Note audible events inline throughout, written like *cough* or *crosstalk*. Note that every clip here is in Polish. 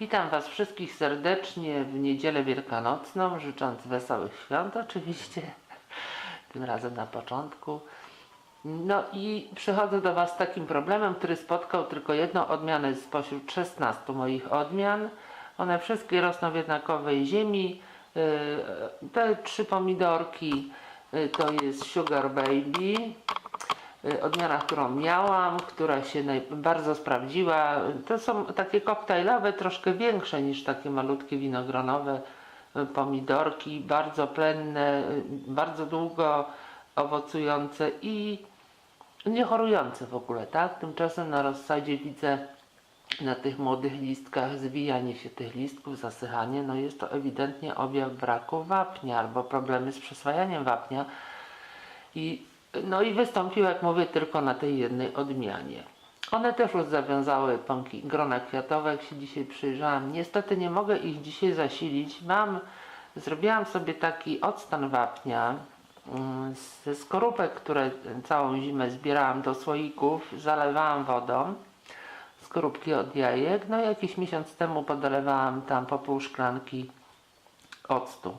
Witam Was wszystkich serdecznie w niedzielę wielkanocną, życząc wesołych świąt oczywiście, *laughs* tym razem na początku. No i przychodzę do Was z takim problemem, który spotkał tylko jedną odmianę spośród 16 moich odmian. One wszystkie rosną w jednakowej ziemi. Yy, Te trzy pomidorki yy, to jest Sugar Baby, y, odmiana, którą miałam, która się bardzo sprawdziła. To są takie koktajlowe, troszkę większe niż takie malutkie winogronowe y, pomidorki, bardzo plenne, y, bardzo długo owocujące i nie chorujące w ogóle, tak? Tymczasem na rozsadzie widzę na tych młodych listkach zwijanie się tych listków, zasychanie, no jest to ewidentnie objaw braku wapnia albo problemy z przyswajaniem wapnia. I, no i wystąpił, jak mówię, tylko na tej jednej odmianie. One też już zawiązały pąki, grona kwiatowe, jak się dzisiaj przyjrzałam. Niestety nie mogę ich dzisiaj zasilić. Mam, zrobiłam sobie taki octan wapnia mm, ze skorupek, które całą zimę zbierałam do słoików, zalewałam wodą. Skorupki od jajek. No jakiś miesiąc temu podlewałam tam po pół szklanki octu.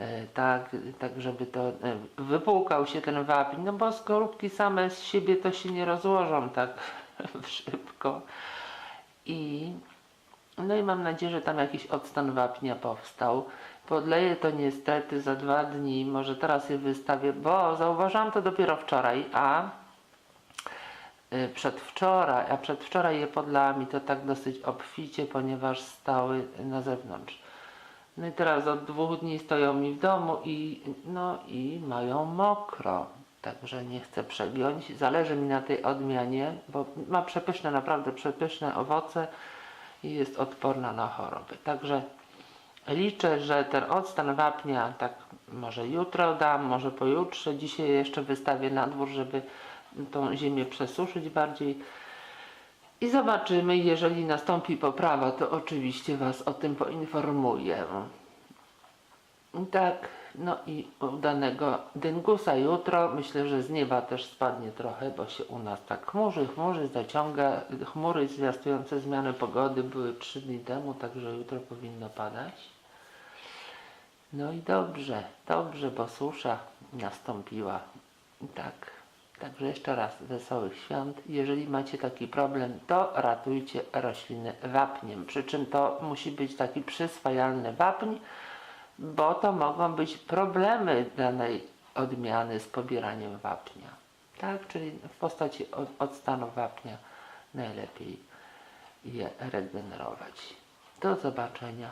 E, tak, tak żeby to e, wypłukał się ten wapień, no bo skorupki same z siebie to się nie rozłożą tak *laughs* szybko. I no i mam nadzieję, że tam jakiś odstan wapnia powstał. Podleję to niestety za dwa dni, może teraz je wystawię, bo zauważyłam to dopiero wczoraj, a y, przedwczoraj, a przedwczoraj je podlałam i to tak dosyć obficie, ponieważ stały na zewnątrz. No i teraz od dwóch dni stoją mi w domu i, no i mają mokro. Także nie chcę przegiąć. Zależy mi na tej odmianie, bo ma przepyszne, naprawdę przepyszne owoce i jest odporna na choroby. Także liczę, że ten odstan wapnia tak może jutro dam, może pojutrze. Dzisiaj jeszcze wystawię na dwór, żeby tą ziemię przesuszyć bardziej. I zobaczymy, jeżeli nastąpi poprawa, to oczywiście Was o tym poinformuję. Tak, no i udanego dyngusa jutro. Myślę, że z nieba też spadnie trochę, bo się u nas tak chmurzy, chmurzy, zaciąga. Chmury zwiastujące zmiany pogody były 3 dni temu, także jutro powinno padać. No i dobrze, dobrze, bo susza nastąpiła. Tak. Także jeszcze raz wesołych świąt. Jeżeli macie taki problem, to ratujcie rośliny wapniem. Przy czym to musi być taki przyswajalny wapń, bo to mogą być problemy danej odmiany z pobieraniem wapnia. Tak, czyli w postaci od, odstanu wapnia najlepiej je regenerować. Do zobaczenia.